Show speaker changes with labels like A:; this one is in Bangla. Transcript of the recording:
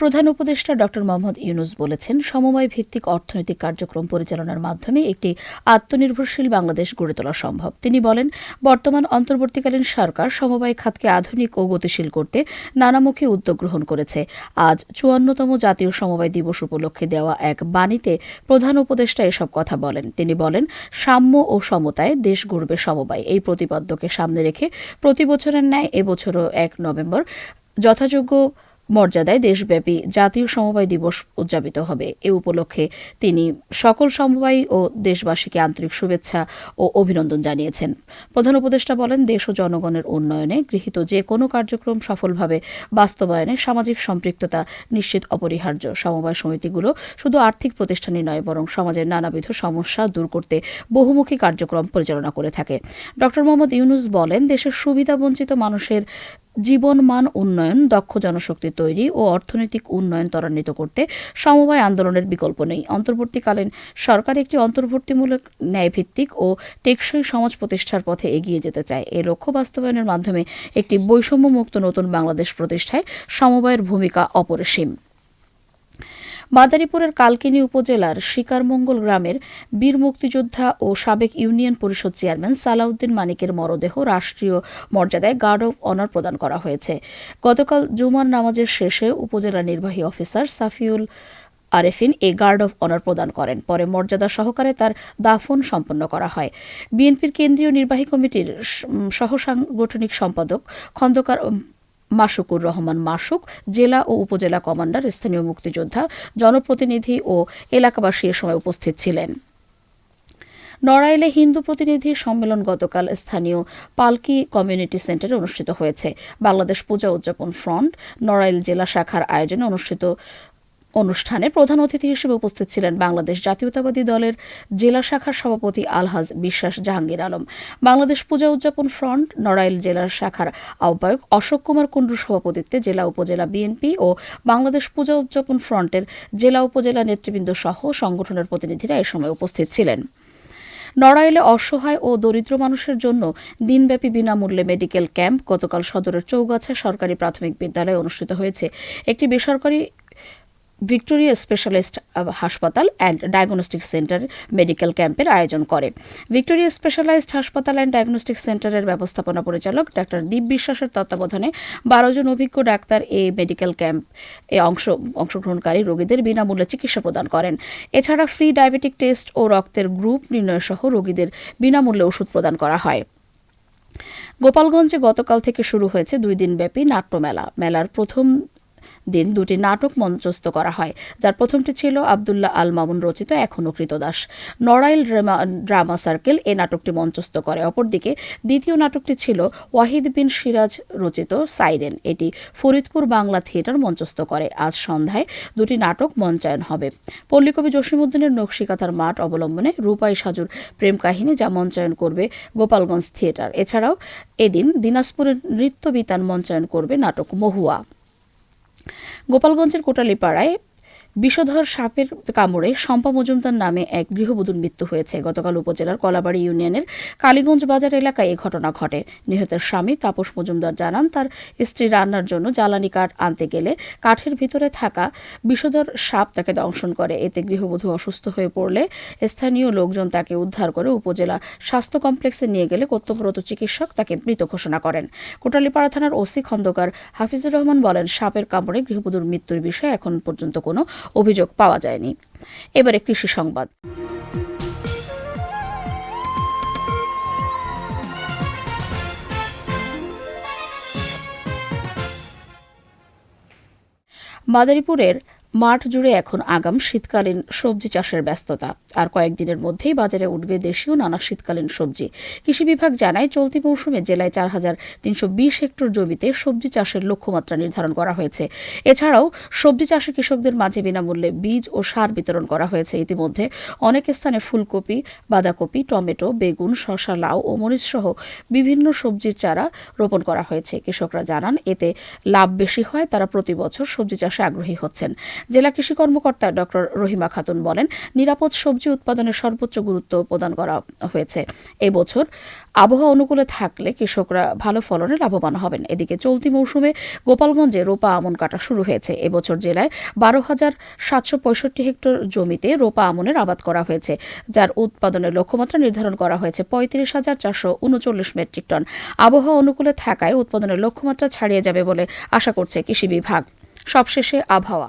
A: প্রধান উপদেষ্টা ড. মোহাম্মদ ইউনুস বলেছেন সমবায় ভিত্তিক অর্থনৈতিক কার্যক্রম পরিচালনার মাধ্যমে একটি আত্মনির্ভরশীল বাংলাদেশ গড়ে তোলা সম্ভব। তিনি বলেন, বর্তমান অন্তর্বর্তীকালীন সরকার সমবায় খাতকে আধুনিক ও গতিশীল করতে নানামুখী উদ্যোগ গ্রহণ করেছে। আজ চুয়ান্নতম জাতীয় সমবায় দিবস উপলক্ষে দেওয়া এক বাণীতে প্রধান উপদেষ্টা এসব কথা বলেন। তিনি বলেন, সাম্য ও সমতায় দেশ গড়বে সমবায়। এই প্রতিপাদ্যকে সামনে রেখে প্রতি বছরের ন্যায় এবছরও এক নভেম্বর যথাযোগ্য মর্যাদায় দেশব্যাপী জাতীয় সমবায় দিবস উদযাপিত হবে। এ উপলক্ষে তিনি সকল সমবায় ও দেশবাসীকে আন্তরিক শুভেচ্ছা ও অভিনন্দন জানিয়েছেন। প্রধান উপদেষ্টা বলেন, দেশ ও জনগণের উন্নয়নে গৃহীত যে কোনো কার্যক্রম সফলভাবে বাস্তবায়নে সামাজিক সম্পৃক্ততা নিশ্চিত অপরিহার্য। সমবায় সমিতিগুলো শুধু আর্থিক প্রতিষ্ঠানই নয়, বরং সমাজের নানাবিধ সমস্যা দূর করতে বহুমুখী কার্যক্রম পরিচালনা করে থাকে। ড মোহাম্মদ ইউনুস বলেন, দেশের সুবিধাবঞ্চিত মানুষের জীবনমান উন্নয়ন, দক্ষ জনশক্তি তৈরি ও অর্থনৈতিক উন্নয়ন ত্বরান্বিত করতে সমবায় আন্দোলনের বিকল্প নেই। অন্তর্বর্তীকালীন সরকার একটি অন্তর্বর্তীমূলক ন্যায়ভিত্তিক ও টেকসই সমাজ প্রতিষ্ঠার পথে এগিয়ে যেতে চায়। এ লক্ষ্য বাস্তবায়নের মাধ্যমে একটি বৈষম্যমুক্ত নতুন বাংলাদেশ প্রতিষ্ঠায় সমবায়ের ভূমিকা অপরিসীম। মাদারীপুরের কালকিনি উপজেলার শিকারমঙ্গল গ্রামের বীর মুক্তিযোদ্ধা ও সাবেক ইউনিয়ন পরিষদ চেয়ারম্যান সালাউদ্দিন মানিকের মরদেহ রাষ্ট্রীয় মর্যাদায় গার্ড অব অনার প্রদান করা হয়েছে। গতকাল জুমার নামাজের শেষে উপজেলা নির্বাহী officer Safiul Arefin a guard of honour প্রদান করেন। পরে মর্যাদা সহকারে তার দাফন সম্পন্ন করা হয়। বিএনপির কেন্দ্রীয় নির্বাহী কমিটির সহসাংগঠনিক সম্পাদক খন্দকার মাসুকুর রহমান মাসুক, জেলা ও উপজেলা কমান্ডার, স্থানীয় মুক্তিযোদ্ধা, জনপ্রতিনিধি ও এলাকাবাসী এ সময় উপস্থিত ছিলেন। নড়াইলে হিন্দু প্রতিনিধি সম্মেলন গতকাল স্থানীয় পালকি কমিউনিটি সেন্টারে অনুষ্ঠিত হয়েছে। বাংলাদেশ পূজা উদযাপন ফ্রন্ট, নড়াইল জেলা শাখার আয়োজনে অনুষ্ঠিত অনুষ্ঠানে প্রধান অতিথি হিসেবে উপস্থিত ছিলেন বাংলাদেশ জাতীয়তাবাদী দলের জেলা শাখার সভাপতি আলহাজ বিশ্বাস জাহাঙ্গীর আলম, বাংলাদেশ পূজা উদযাপন ফ্রন্ট নড়াইল জেলার শাখার আহ্বায়ক অশোক কুমার কুণ্ডুর সভাপতিত্বে জেলা উপজেলা বিএনপি ও বাংলাদেশ পূজা উদযাপন ফ্রন্টের জেলা উপজেলা নেতৃবৃন্দ সহ সংগঠনের প্রতিনিধিরা এ সময় উপস্থিত ছিলেন। নড়াইলে অসহায় ও দরিদ্র মানুষের জন্য দিনব্যাপী বিনামূল্যে মেডিকেল ক্যাম্প গতকাল সদরের চৌগাছা সরকারি প্রাথমিক বিদ্যালয়ে অনুষ্ঠিত হয়েছে। একটি বেসরকারি ভিক্টোরিয়া স্পেশালিস্ট হাসপাতাল অ্যান্ড ডায়াগনস্টিক সেন্টার মেডিকেল ক্যাম্পের আয়োজন করে। ভিক্টোরিয়া স্পেশালাইজড হাসপাতাল অ্যান্ড ডায়াগনস্টিক সেন্টারের ব্যবস্থাপনা পরিচালক ডাক্তার দীপ বিশ্বাসের তত্ত্বাবধানে বারো জন অভিজ্ঞ ডাক্তার এই মেডিকেল ক্যাম্প এ অংশ, অংশগ্রহণকারী রোগীদের বিনামূল্যে চিকিৎসা প্রদান করেন। এছাড়া ফ্রি ডায়াবেটিক টেস্ট ও রক্তের গ্রুপ নির্ণয় সহ রোগীদের বিনামূল্যে ওষুধ প্রদান করা হয়। গোপালগঞ্জে গতকাল থেকে শুরু হয়েছে দুই দিনব্যাপী নাট্যমেলা। মেলার প্রথম দিন দুটি নাটক মঞ্চস্থ করা হয়, যার প্রথমটি ছিল আবদুল্লাহ আল মামুন রচিত এখনও কৃতদাস। নড়াইল ড্রামা সার্কেল এ নাটকটি মঞ্চস্থ করে। অপরদিকে দ্বিতীয় নাটকটি ছিল ওয়াহিদ বিন সিরাজ রচিত সাইরেন। এটি ফরিদপুর বাংলা থিয়েটার মঞ্চস্থ করে। আজ সন্ধ্যায় দুটি নাটক মঞ্চায়ন হবে। পল্লীকবি জসিমুদ্দিনের নকশিকাথার মাঠ অবলম্বনে রূপাই সাজুর প্রেম কাহিনী যা মঞ্চায়ন করবে গোপালগঞ্জ থিয়েটার। এছাড়াও এদিন দিনাজপুরের নৃত্য বিতান মঞ্চায়ন করবে নাটক মহুয়া। গোপালগঞ্জের কোটালীপাড়ায় বিষধর সাপের কামড়ে শম্পা মজুমদার নামে এক গৃহবধূর মৃত্যু হয়েছে। গতকাল উপজেলার কলাবাড়ি ইউনিয়নের কালীগঞ্জ বাজার এলাকায় এ ঘটনা ঘটে। নিহতের স্বামী তাপস মজুমদার জানান, তার স্ত্রী রান্নার জন্য জ্বালানি কাঠ আনতে গেলে কাঠের ভিতরে থাকা বিষধর সাপ তাকে দংশন করে। এতে গৃহবধূ অসুস্থ হয়ে পড়লে স্থানীয় লোকজন তাকে উদ্ধার করে উপজেলা স্বাস্থ্য কমপ্লেক্সে নিয়ে গেলে কর্তব্যরত চিকিৎসক তাকে মৃত ঘোষণা করেন। কোটালীপাড়া থানার ওসি খন্দকার হাফিজুর রহমান বলেন, সাপের কামড়ে গৃহবধূর মৃত্যুর বিষয়ে এখন পর্যন্ত কোনো অভিযোগ পাওয়া যায়নি। এবারে কৃষি সংবাদ। মাদারীপুরের মাঠ জুড়ে এখন আগাম শীতকালীন সবজি চাষের ব্যস্ততা। আর কয়েকদিনের মধ্যেই বাজারে উঠবে দেশীয় নানা শীতকালীন সবজি। কৃষি বিভাগ জানায়, চলতি মৌসুমে জেলায় চার হাজার তিনশো বিশ হেক্টর জমিতে সবজি চাষের লক্ষ্যমাত্রা নির্ধারণ করা হয়েছে। এছাড়াও সবজি চাষে কৃষকদের মাঝে বিনামূল্যে বীজ ও সার বিতরণ করা হয়েছে। ইতিমধ্যে অনেক স্থানে ফুলকপি, বাঁধাকপি, টমেটো, বেগুন শশা লাউ ও মরিচ সহ বিভিন্ন সবজির চারা রোপণ করা হয়েছে। কৃষকরা জানান, এতে লাভ বেশি হয়, তারা প্রতি বছর সবজি চাষে আগ্রহী হচ্ছেন। জেলা কৃষি কর্মকর্তা ডক্টর রহিমা খাতুন বলেন, নিরাপদ সবজি উৎপাদনের সর্বোচ্চ গুরুত্ব প্রদান করা হয়েছে। এবছর আবহাওয়া অনুকূলে থাকলে কৃষকরা ভালো ফলনে লাভবান হবেন। এদিকে চলতি মৌসুমে গোপালগঞ্জে রোপা আমন কাটা শুরু হয়েছে। এবছর জেলায় বারো হাজার সাতশো পঁয়ষট্টি হেক্টর জমিতে রোপা আমনের আবাদ করা হয়েছে, যার উৎপাদনের লক্ষ্যমাত্রা নির্ধারণ করা হয়েছে পঁয়ত্রিশ হাজার চারশো উনচল্লিশ মেট্রিক টন। আবহাওয়া অনুকূলে থাকায় উৎপাদনের লক্ষ্যমাত্রা ছাড়িয়ে যাবে বলে আশা করছে কৃষি বিভাগ। সবশেষে আবহাওয়া।